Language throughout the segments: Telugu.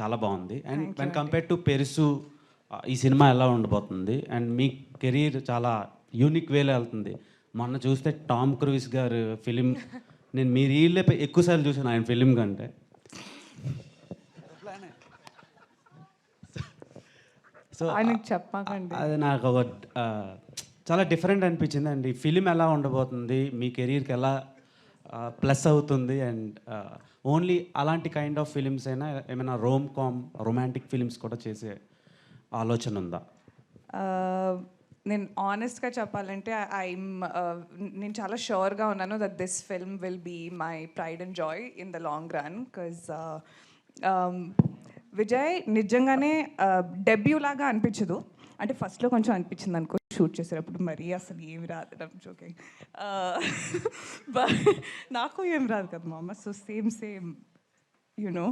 చాలా బాగుంది. And when compare to Perusu ఈ సినిమా ఎలా ఉండబోతుంది? అండ్ మీ కెరీర్ చాలా యూనిక్ వేలో వెళ్తుంది. మొన్న చూస్తే టామ్ క్రూయిస్ గారు ఫిలిం నేను మీ రీల్లే ఎక్కువసార్లు చూసాను ఆయన ఫిలిం కంటే. సో చెప్పకండి. అది నాకు ఒక చాలా డిఫరెంట్ అనిపించింది అండ్. ఈ ఫిలిం ఎలా ఉండబోతుంది? మీ కెరీర్కి ఎలా ప్లస్ అవుతుంది అండ్ ఓన్లీ అలాంటి కైండ్ ఆఫ్ ఫిలిమ్స్ అయినా ఏమైనా రోమ్ కామ్ రొమాంటిక్ ఫిలిమ్స్ కూడా చేసే ఆలోచన ఉందా? నేను ఆనెస్ట్గా చెప్పాలంటే ఐమ్ నేను చాలా షూర్గా ఉన్నాను that this film will be my pride and joy in the long run because Vijay నిజంగానే డెబ్యూ లాగా అనిపించదు. అంటే ఫస్ట్లో కొంచెం అనిపించింది అనుకో షూట్ చేసేటప్పుడు మరీ అసలు ఏమి రాదు జోకింగ్ బట్ నాకు ఏం రాదు కదా మా అమ్మ సో సేమ్ సేమ్ యునో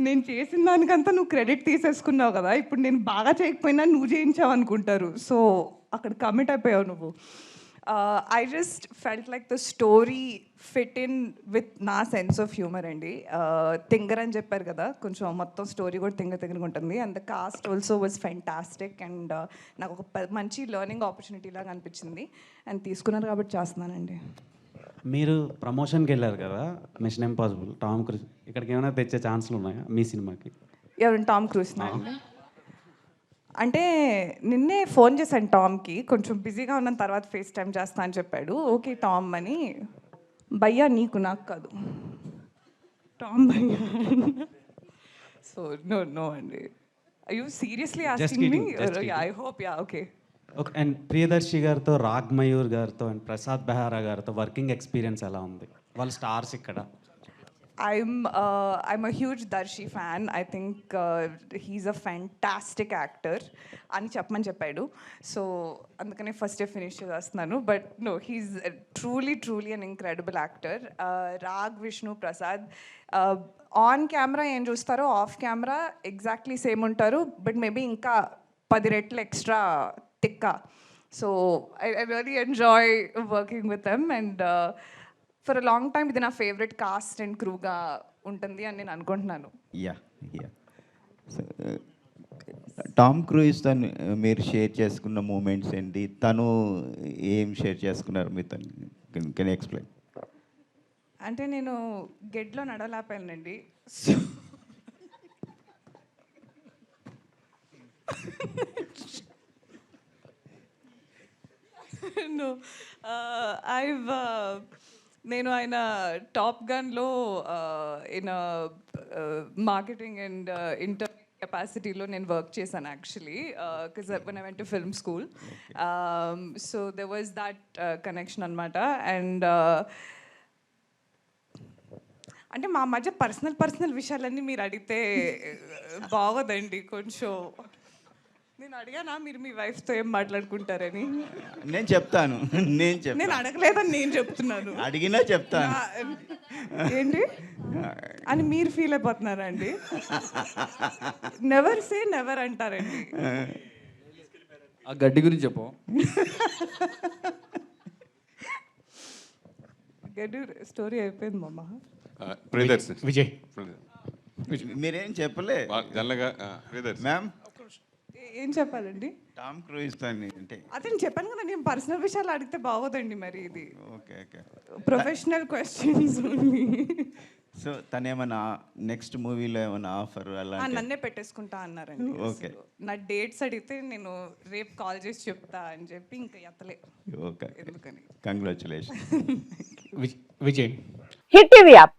నేను చేసిన దానికంతా నువ్వు క్రెడిట్ తీసేసుకున్నావు కదా ఇప్పుడు నేను బాగా చేయకపోయినా నువ్వు చేయించావు అనుకుంటారు సో అక్కడ కమిట్ అయిపోయావు నువ్వు. I just felt like the story fit in with నా సెన్స్ ఆఫ్ హ్యూమర్ అండి. తింగర్ అని చెప్పారు కదా కొంచెం మొత్తం స్టోరీ కూడా తింగర్ తింగరగా ఉంటుంది. And the cast also was fantastic and నాకు ఒక మంచి లెర్నింగ్ ఆపర్చునిటీ లాగా అనిపించింది. అండ్ తీసుకున్నారు కాబట్టి చేస్తున్నానండి. మీరు ప్రమోషన్కి వెళ్ళారు కదా మిషన్ ఇంపాసిబుల్ టామ్ క్రూజ్ ఇక్కడికి ఏమైనా తెచ్చే ఛాన్సులు ఉన్నాయా మీ సినిమాకి? ఎవరు టామ్ క్రూస్ అండి అంటే నిన్నే ఫోన్ చేశాను టామ్కి. కొంచెం బిజీగా ఉన్న తర్వాత ఫేస్ టైం చేస్తా అని చెప్పాడు. ఓకే టామ్ అని. భయ్యా నీకు నాకు కాదు. టామ్ భయ్యా. సో నో నో అండి. You seriously I hope ya okay okay and Priyadarshi గారితో రాగ్ మయూర్ గారితో అండ్ ప్రసాద్ బెహారా గారితో వర్కింగ్ ఎక్స్పీరియన్స్ ఎలా ఉంది? వాళ్ళ స్టార్స్ ఇక్కడ. I'm uh, I'm a huge Darshi fan. I think uh, he's a fantastic actor. అని చెప్పమని చెప్పాడు. సో అందుకనే ఫస్ట్ ఫినిష్ చేస్తున్నాను but no he's truly truly an incredible actor Rag Vishnu Prasad on camera ఏం చూస్తారో ఆఫ్ కెమెరా ఎగ్జాక్ట్లీ సేమ్ ఉంటారు. బట్ మేబీ ఇంకా పది రెట్లు ఎక్స్ట్రా తిక్క. So I I really enjoy working with them and for a long time ఇది నా ఫేవరెట్ కాస్ట్ అండ్ క్రూగా ఉంటుంది అని నేను అనుకుంటున్నాను. యా యా టామ్ క్రూయిస్ తను మీరు షేర్ చేసుకున్న మూమెంట్స్ ఏంటి? తను ఏం షేర్ చేసుకున్నారు మీతో? కెన్ ఎక్స్ప్లెయిన్ అంటే నేను గెడ్లో నడవలేపానండి so no, uh, I've uh, నేను ఆయన టాప్ గన్లో ఇన్ మార్కెటింగ్ అండ్ ఇంటర్ కెపాసిటీలో నేను వర్క్ చేశాను actually because one I went to film school so there was that connection అనమాట అండ్ అంటే మా మధ్య పర్సనల్ పర్సనల్ విషయాలన్నీ మీరు అడిగితే బాగోదండి కొంచెం. నేను అడిగానా? మీరు మీ వైఫ్తో ఏం మాట్లాడుకుంటారని? నేను చెప్తాను. నేను నేను చెప్తాను అడగలేదని నేను చెప్తున్నాను. అడిగినా చెప్తాను. ఏంటి? అని మీరు ఫీల్ అయిపోతున్నారా అండి? నెవర్ సే నెవర్ అంటారండి. ఆ గడ్డి గురించి చెప్పు. గడ్డు స్టోరీ అయిపోయింది మమ్మ ప్రియదర్శి. విజయ్. మీరేం చెప్పలే? మ్యామ్ ఏ- చెప్పాలండి? టామ్ క్రూయిస్ తను అంటే అదే నేను చెప్పాను కదా నేను పర్సనల్ విషయాలు అడిగితే బాగోదండి మరి ఇది. Okay okay. Professional questions only so తను ఏమైనా నెక్స్ట్ మూవీలో ఏమైనా ఆఫర్ అలా నన్నే పెట్టేసుకుంటా అన్నారండి. అసలు. నా డేట్స్ అడిగితే నేను రేపు కాల్ చేసి చెప్తా అని చెప్పి ఇంకా ఎత్తలే. ఓకే. ఎందుకని? కంగ్రాచులేషన్ విజ్- విజయ్. Hit TV app.